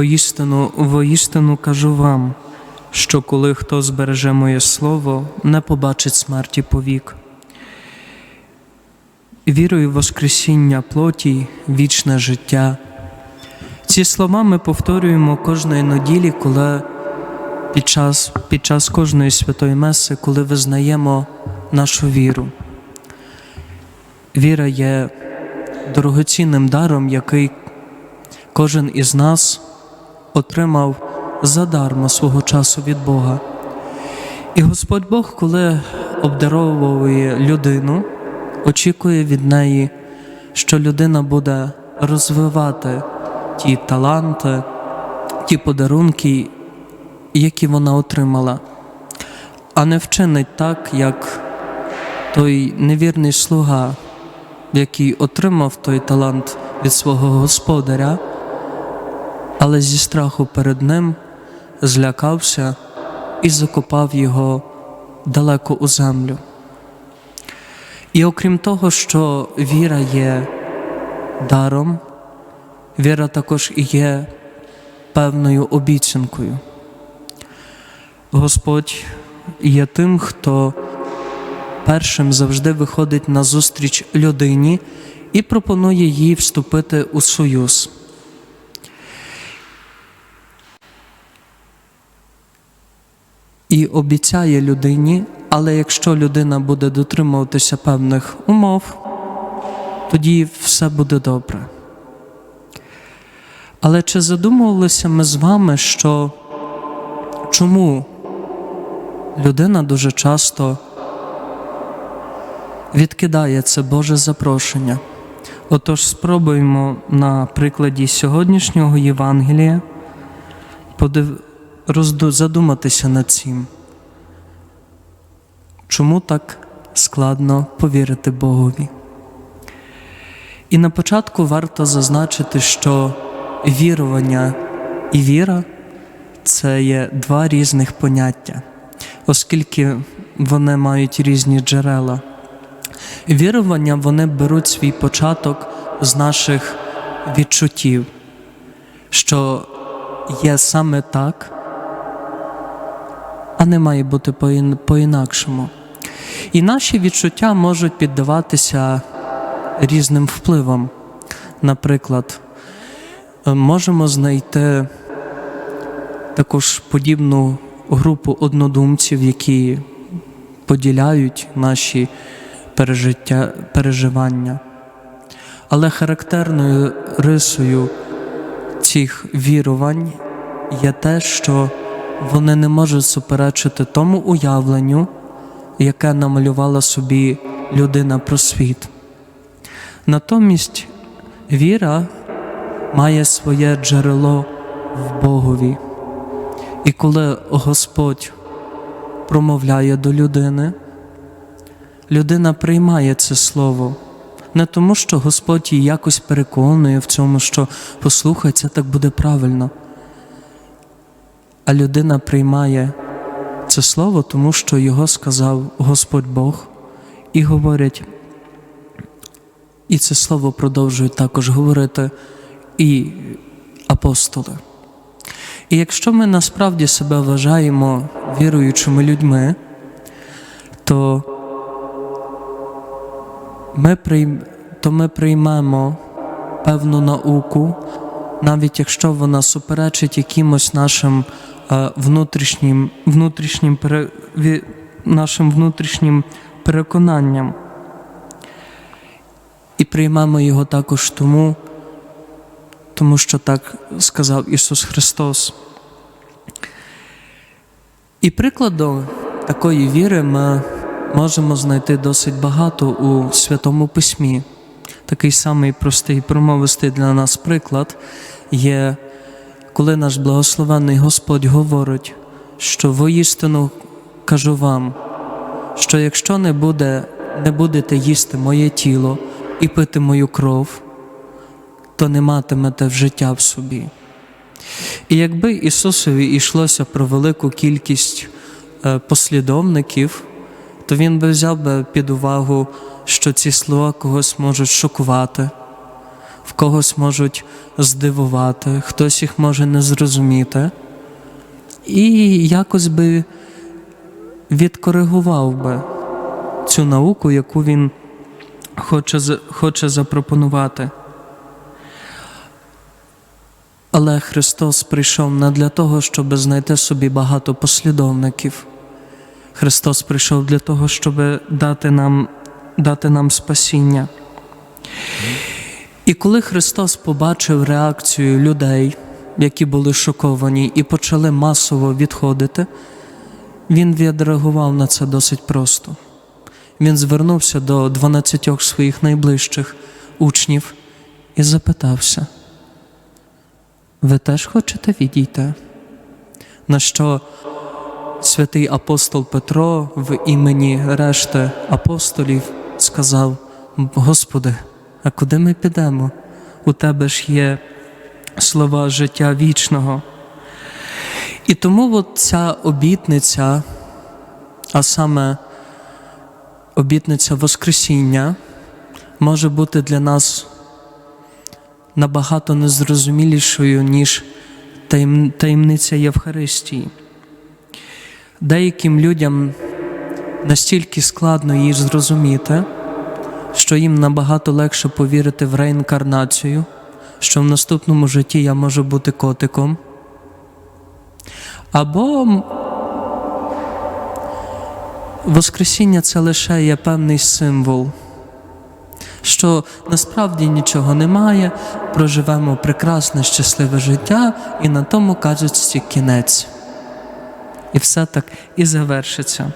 Воістину, воістину кажу вам, що коли хто збереже моє слово, не побачить смерті повік. Вірою в Воскресіння плоті, вічне життя. Ці слова ми повторюємо кожної неділі, коли під час, під час кожної святої меси, коли визнаємо нашу віру. Віра є дорогоцінним даром, який кожен із нас отримав задарма свого часу від Бога. І Господь Бог, коли обдаровує людину, очікує від неї, що людина буде розвивати ті таланти, ті подарунки, які вона отримала, а не вчинить так, як той невірний слуга, який отримав той талант від свого господаря але зі страху перед ним злякався і закопав його далеко у землю. І окрім того, що віра є даром, віра також і є певною обіцянкою. Господь є тим, хто першим завжди виходить на зустріч людині і пропонує їй вступити у союз. І обіцяє людині, але якщо людина буде дотримуватися певних умов, тоді все буде добре. Але чи задумувалися ми з вами, що чому людина дуже часто відкидає це Боже запрошення? Отож, спробуємо на прикладі сьогоднішнього Євангелія подив. Задуматися над цим. Чому так складно повірити Богові? І на початку варто зазначити, що вірування і віра це є два різних поняття, оскільки вони мають різні джерела. Вірування вони беруть свій початок з наших відчуттів, що є саме так, не має бути по-інакшому. І наші відчуття можуть піддаватися різним впливам. Наприклад, е, можемо знайти також подібну групу однодумців, які поділяють наші пережиття, переживання. Але характерною рисою цих вірувань є те, що вони не можуть суперечити тому уявленню, яке намалювала собі людина про світ. Натомість віра має своє джерело в Богові. І коли Господь промовляє до людини, людина приймає це слово. Не тому, що Господь її якось переконує в цьому, що послухай, це так буде правильно а людина приймає це слово, тому що його сказав Господь Бог, і говорять, і це слово продовжують також говорити і апостоли. І якщо ми насправді себе вважаємо віруючими людьми, то ми прийм... то ми приймемо певну науку, навіть якщо вона суперечить якимось нашим внутрішнім внутрішнім нашим внутрішнім переконанням. І приймемо його також тому, тому що так сказав Ісус Христос. І прикладом такої віри ми можемо знайти досить багато у Святому Письмі. Такий самий простий промовистий для нас приклад є коли наш благословенний Господь говорить, що воістину кажу вам, що якщо не буде, не будете їсти моє тіло і пити мою кров, то не матимете в життя в собі. І якби Ісусові йшлося про велику кількість е, послідовників, то Він би взяв би під увагу, що ці слова когось можуть шокувати, в когось можуть здивувати, хтось їх може не зрозуміти. І якось би відкоригував би цю науку, яку він хоче, хоче запропонувати. Але Христос прийшов не для того, щоб знайти собі багато послідовників. Христос прийшов для того, щоб дати нам, дати нам спасіння. І коли Христос побачив реакцію людей, які були шоковані і почали масово відходити, Він відреагував на це досить просто. Він звернувся до 12 своїх найближчих учнів і запитався: Ви теж хочете відійти? На що святий апостол Петро в імені решти апостолів сказав: Господи, а куди ми підемо? У тебе ж є слова життя вічного. І тому от ця обітниця, а саме обітниця Воскресіння, може бути для нас набагато незрозумілішою, ніж таємниця Євхаристії. Деяким людям настільки складно її зрозуміти, що їм набагато легше повірити в реінкарнацію, що в наступному житті я можу бути котиком. Або Воскресіння це лише є певний символ, що насправді нічого немає, проживемо прекрасне, щасливе життя, і на тому кажуть кінець. І все так і завершиться.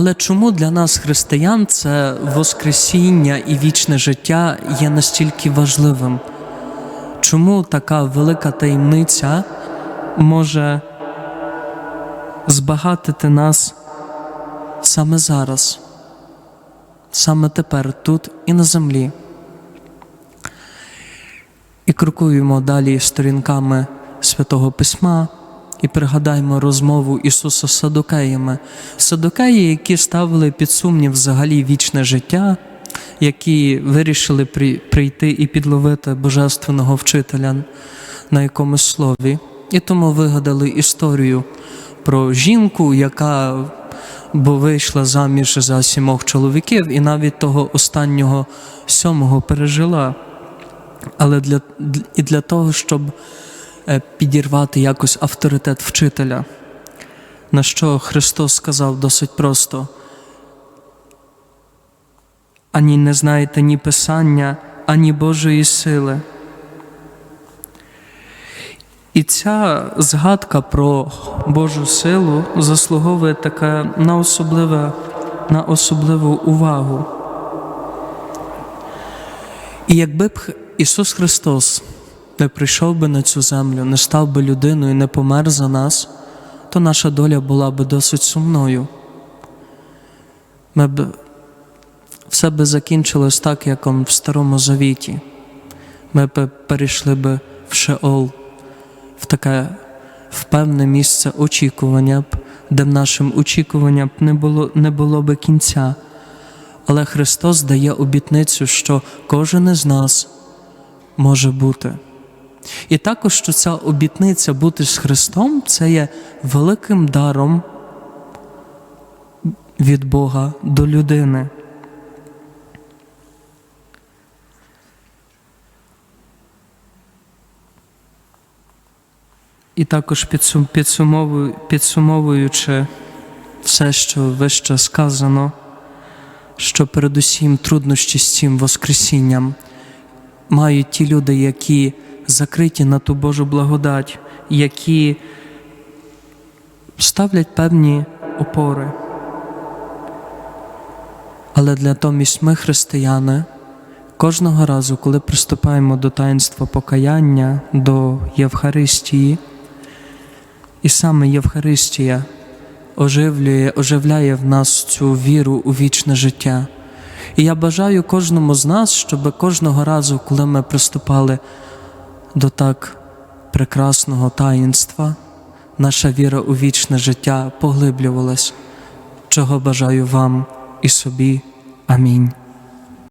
Але чому для нас, християн, це Воскресіння і вічне життя є настільки важливим? Чому така велика таємниця може збагатити нас саме зараз, саме тепер, тут і на землі? І крокуємо далі сторінками Святого Письма і пригадаємо розмову Ісуса з садокеями. Садокеї, які ставили під сумнів взагалі вічне життя, які вирішили прийти і підловити божественного вчителя на якомусь слові, і тому вигадали історію про жінку, яка бо вийшла заміж за сімох чоловіків, і навіть того останнього сьомого пережила. Але для, і для того, щоб підірвати якось авторитет вчителя, на що Христос сказав досить просто: ані не знаєте ні Писання, ані Божої сили. І ця згадка про Божу силу заслуговує таке на особливе, на особливу увагу. І якби б Ісус Христос не прийшов би на цю землю, не став би людиною, не помер за нас, то наша доля була би досить сумною. Ми б все би закінчилось так, як в Старому Завіті. Ми б перейшли би в Шеол, в таке в певне місце очікування, б, де в нашим очікуванням не було, не було би кінця. Але Христос дає обітницю, що кожен із нас може бути. І також, що ця обітниця бути з Христом це є великим даром від Бога до людини. І також підсум- підсумовую- підсумовуючи все, що вище сказано, що передусім труднощі з цим Воскресінням мають ті люди, які закриті на ту Божу благодать, які ставлять певні опори. Але для натомість ми, християни, кожного разу, коли приступаємо до таїнства покаяння, до Євхаристії, і саме Євхаристія оживлює, оживляє в нас цю віру у вічне життя. І я бажаю кожному з нас, щоб кожного разу, коли ми приступали до так прекрасного таїнства, наша віра у вічне життя поглиблювалась, чого бажаю вам і собі. Амінь.